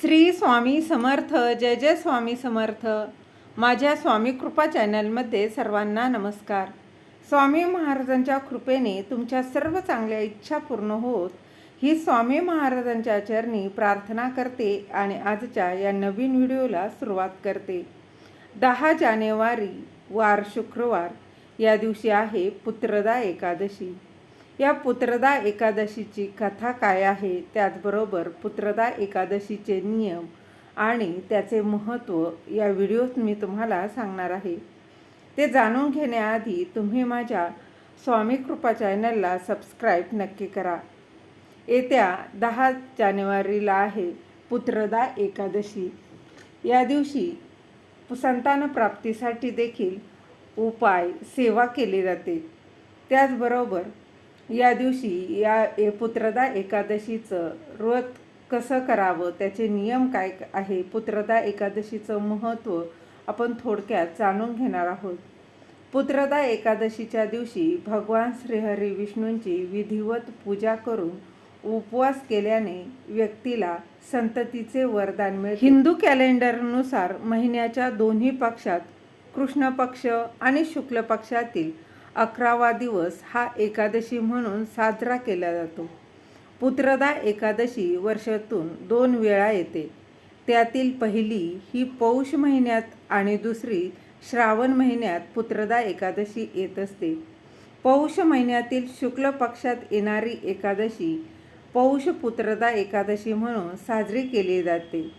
श्री स्वामी समर्थ जय जय स्वामी समर्थ. माझ्या स्वामी कृपा चॅनलमध्ये सर्वांना नमस्कार. स्वामी महाराजांच्या कृपेने तुमच्या सर्व चांगल्या इच्छा पूर्ण होत ही स्वामी महाराजांच्या चरणी प्रार्थना करते आणि आजच्या या नवीन व्हिडिओला सुरुवात करते. दहा जानेवारी वार शुक्रवार. या दिवशी आहे पुत्रदा एकादशी. या पुत्रदा एकादशीची कथा काय आहे? त्याचबरोबर पुत्रदा एकादशीचे नियम आणि त्याचे महत्त्व या व्हिडिओत मी तुम्हाला सांगणार आहे. ते जाणून घेण्याआधी तुम्ही माझ्या स्वामी कृपा चॅनलला सबस्क्राईब नक्की करा. येत्या दहा जानेवारीला आहे पुत्रदा एकादशी. या दिवशी संतानप्राप्तीसाठी देखील उपाय सेवा केली जाते. त्याचबरोबर या दिवशी या ए- पुत्रदा एकादशीचं व्रत कसं करावं? त्याचे नियम काय आहे? पुत्रदा एकादशीचं महत्त्व आपण थोडक्यात जाणून घेणार आहोत. पुत्रदा एकादशीच्या दिवशी भगवान श्रीहरी विष्णूंची विधिवत पूजा करून उपवास केल्याने व्यक्तीला संततीचे वरदान मिळते. हिंदू कॅलेंडरनुसार महिन्याच्या दोन्ही पक्षात कृष्ण पक्ष आणि शुक्ल पक्षातील अकरावा दिवस हा एकादशी म्हणून साजरा केला जातो. पुत्रदा एकादशी वर्षातून दोन वेळा येते. त्यातील पहिली ही पौष महिन्यात आणि दुसरी श्रावण महिन्यात पुत्रदा एकादशी येत असते. पौष महिन्यातील शुक्ल पक्षात येणारी एकादशी पौष पुत्रदा एकादशी म्हणून साजरी केली जाते.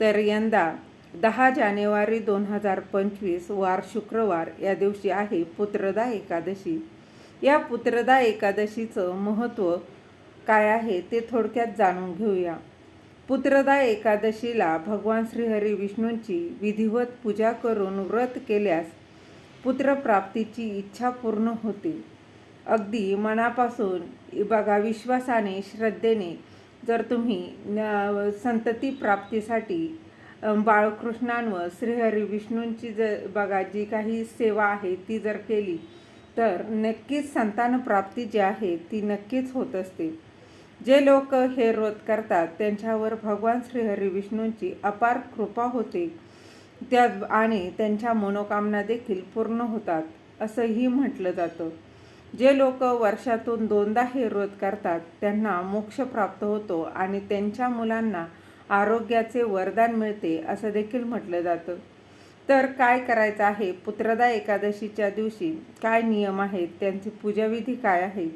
तर यंदा दहा जानेवारी दोन हजार पंचवीस वार शुक्रवार या दिवशी आहे पुत्रदा एकादशी. या पुत्रदा एकादशीचं महत्त्व काय आहे ते थोडक्यात जाणून घेऊया. पुत्रदा एकादशीला भगवान श्रीहरी विष्णूंची विधिवत पूजा करून व्रत केल्यास पुत्रप्राप्तीची इच्छा पूर्ण होते. अगदी मनापासून बघा विश्वासाने श्रद्धेने जर तुम्ही न- संतती प्राप्तीसाठी बाळकृष्णांवर श्रीहरी विष्णूंची जर बघा जी काही सेवा आहे ती जर केली तर नक्कीच संतानप्राप्ती जी आहे ती नक्कीच होत असते. जे लोक हे व्रत करतात त्यांच्यावर भगवान श्रीहरी विष्णूंची अपार कृपा होते. त्या आणि त्यांच्या मनोकामना देखील पूर्ण होतात असंही म्हटलं जातं. जे लोक वर्षातून दोनदा हे व्रत करतात त्यांना मोक्ष प्राप्त होतो आणि त्यांच्या मुलांना आरोग्याचे वरदान मिळते असं देखील म्हटलं जातं. तर काय करायचं आहे? पुत्रदा एकादशीच्या दिवशी काय नियम आहेत? त्यांची पूजाविधी काय आहे?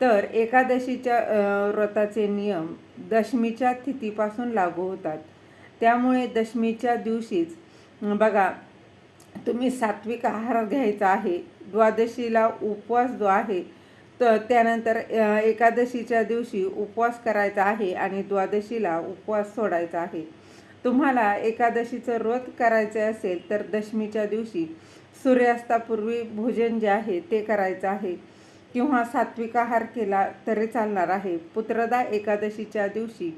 तर एकादशीच्या व्रताचे नियम दशमीच्या तिथीपासून लागू होतात. त्यामुळे दशमीच्या दिवशीच बघा तुम्ही सात्विक आहार घ्यायचा आहे. द्वादशीला उपवास जो आहे तर त्यानंतर एकादशीच्या दिवशी उपवास करायचा आहे आणि द्वादशीला उपवास सोडायचा आहे. तुम्हाला एकादशीचं व्रत करायचे असेल तर दशमीच्या दिवशी सूर्यास्तापूर्वी भोजन जे आहे ते करायचं आहे. किंवा सात्विक आहार केला तरी चालणार आहे. पुत्रदा एकादशीच्या दिवशी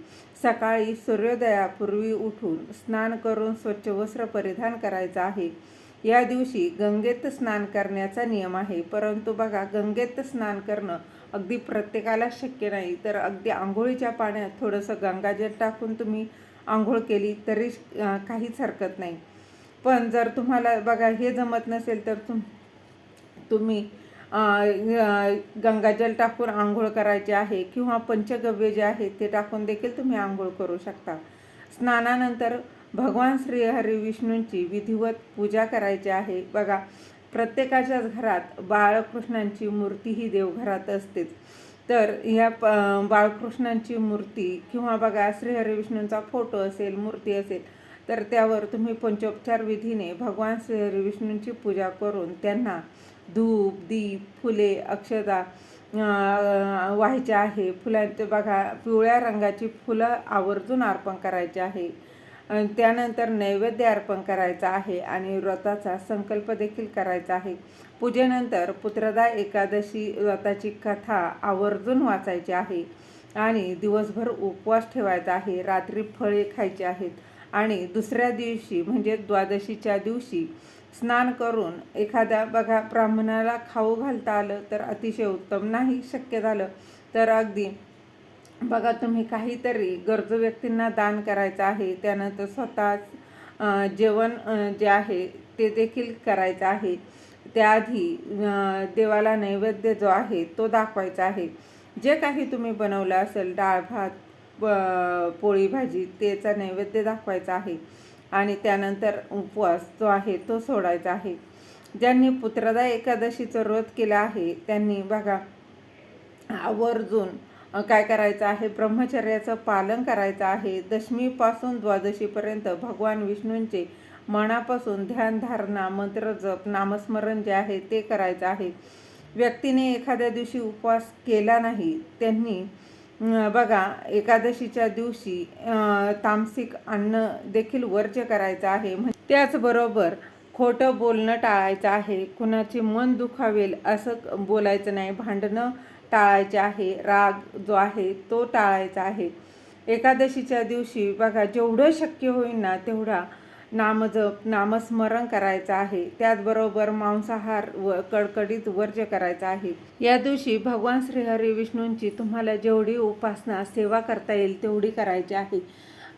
सकाळी सूर्योदयापूर्वी उठून स्नान करून स्वच्छ वस्त्र परिधान करायचं आहे. या दिवशी गंगेत स्नान करण्याचा नियम आहे. परंतु बघा गंगेत स्नान करणं अगदी प्रत्येकाला शक्य नाही. तर अगदी आंघोळीच्या पाण्यात थोडंसं गंगाजल टाकून तुम्ही आंघोळ केली तरी काहीच हरकत नाही. पण जर तुम्हाला बघा हे जमत नसेल तर तुम तुम्ही गंगाजल टाकून आंघोळ करायचे आहे किंवा पंचगव्य जे आहे ते टाकून देखील तुम्ही आंघोळ करू शकता. स्नानानंतर भगवान श्रीहरी विष्णूंची विधिवत पूजा करायची आहे. बघा प्रत्येकाच्याच घरात बाळकृष्णांची मूर्ती ही देवघरात असतेच. तर ह्या प बाळकृष्णांची मूर्ती किंवा बघा श्रीहरी विष्णूंचा फोटो असेल मूर्ती असेल तर त्यावर तुम्ही पंचोपचार विधीने भगवान श्रीहरी विष्णूंची पूजा करून त्यांना धूप दीप फुले अक्षदा व्हायचे आहे. फुलांचे बघा पिवळ्या रंगाची फुलं आवर्जून अर्पण करायची आहे. त्यानंतर नैवेद्य अर्पण करायचा आहे आणि व्रताचा संकल्प देखील करायचा आहे. पूजेनंतर पुत्रदा एकादशी व्रताची कथा आवर्जून वाचायची आहे आणि दिवसभर उपवास ठेवायचा आहे. रात्री फळे खायची आहेत आणि दुसऱ्या दिवशी म्हणजे द्वादशीच्या दिवशी स्नान करून एखाद्या बघा ब्राह्मणाला खाऊ घालता आलं तर अतिशय उत्तम नाही शक्य झालं. तर अगदी बघा तुम्ही काहीतरी गरजू व्यक्तींना दान करायचं आहे त्यानंतर स्वतःच जेवण जे आहे ते देखील करायचं आहे. त्याआधी देवाला नैवेद्य जो आहे तो दाखवायचा आहे. जे काही तुम्ही बनवलं असेल डाळ भात पोळी भाजी त्याचा नैवेद्य दाखवायचा आहे. आणि त्यानंतर उपवास जो आहे तो सोडायचा आहे. ज्यांनी पुत्रदा एकादशीचं व्रत केलं आहे त्यांनी बघा आवर्जून काय करायचं आहे? ब्रह्मचर्याचं पालन करायचं आहे. दशमीपासून द्वादशीपर्यंत भगवान विष्णूंचे मनापासून ध्यान धारणा मंत्र जप नामस्मरण जे आहे ते करायचं आहे. व्यक्तीने एखाद्या दिवशी उपवास केला नाही त्यांनी बघा एकादशीच्या दिवशी अं, तामसिक अन्न देखील वर्ज्य करायचं आहे. म्हणजे त्याचबरोबर खोटं बोलणं टाळायचं आहे. कुणाचे मन दुखावेल असं बोलायचं नाही. भांडणं टाळायचे आहे राग जो आहे तो टाळायचा आहे. एकादशीच्या दिवशी बघा जेवढं शक्य होईल ना तेवढा नामजप नामस्मरण करायचं आहे. त्याचबरोबर मांसाहार व कडकडीत वर्ज्य करायचा आहे. या दिवशी भगवान श्रीहरी विष्णूंची तुम्हाला जेवढी उपासना सेवा करता येईल तेवढी करायची आहे.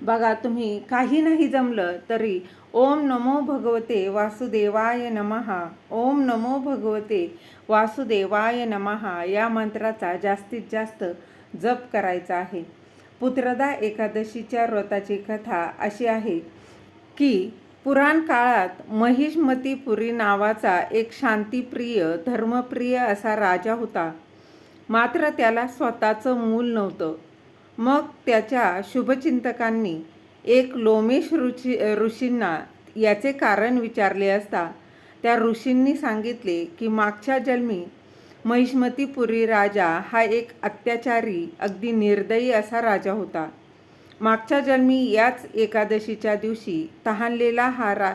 बघा तुम्ही काही नाही जमलं तरी ओम नमो भगवते वासुदेवाय नमहा ओम नमो भगवते वासुदेवाय नमहा या मंत्राचा जास्तीत जास्त जप करायचा आहे. पुत्रदा एकादशीच्या व्रताची कथा अशी आहे की पुराण काळात महिष्मतीपुरी नावाचा एक शांतिप्रिय धर्मप्रिय असा राजा होता. मात्र त्याला स्वतःचं मूल नव्हतं. मग त्याच्या शुभचिंतकांनी एक लोमेश ऋषी ऋषींना याचे कारण विचारले असता त्या ऋषींनी सांगितले की मागच्या जन्मी महिष्मतीपुरी राजा हा एक अत्याचारी अगदी निर्दयी असा राजा होता. मागच्या जन्मी याच एकादशीच्या दिवशी तहानलेला हा रा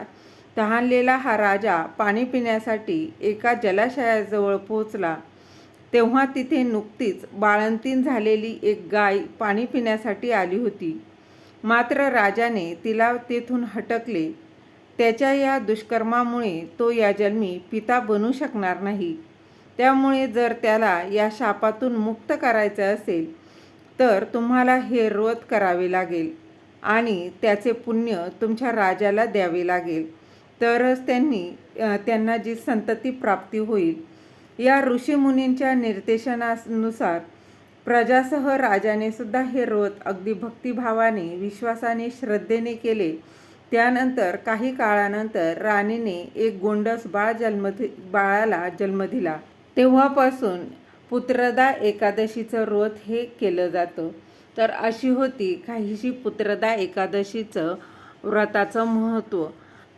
तहानलेला हा राजा पाणी पिण्यासाठी एका जलाशयाजवळ पोहोचला. तेव्हा तिथे नुकतीच बाळंतीन झालेली एक गाय पाणी पिण्यासाठी आली होती. मात्र राजाने तिला तेथून हटकले. त्याच्या या दुष्कर्मामुळे तो या जन्मी पिता बनू शकणार नाही. त्यामुळे जर त्याला या शापातून मुक्त करायचं असेल तर तुम्हाला हे व्रत करावे लागेल आणि त्याचे पुण्य तुमच्या राजाला द्यावे लागेल. तरच त्यांनी त्यांना जी संतती प्राप्ती होईल या ऋषीमुनींच्या निर्देशनानुसार प्रजासह राजाने सुद्धा हे व्रत अगदी भक्तिभावाने विश्वासाने श्रद्धेने केले. त्यानंतर काही काळानंतर राणीने एक गोंडस बाळ जन्म बाळाला जन्म दिला. तेव्हापासून पुत्रदा एकादशीचं व्रत हे केलं जातं. तर अशी होती काहीशी पुत्रदा एकादशीचं व्रताचं महत्त्व.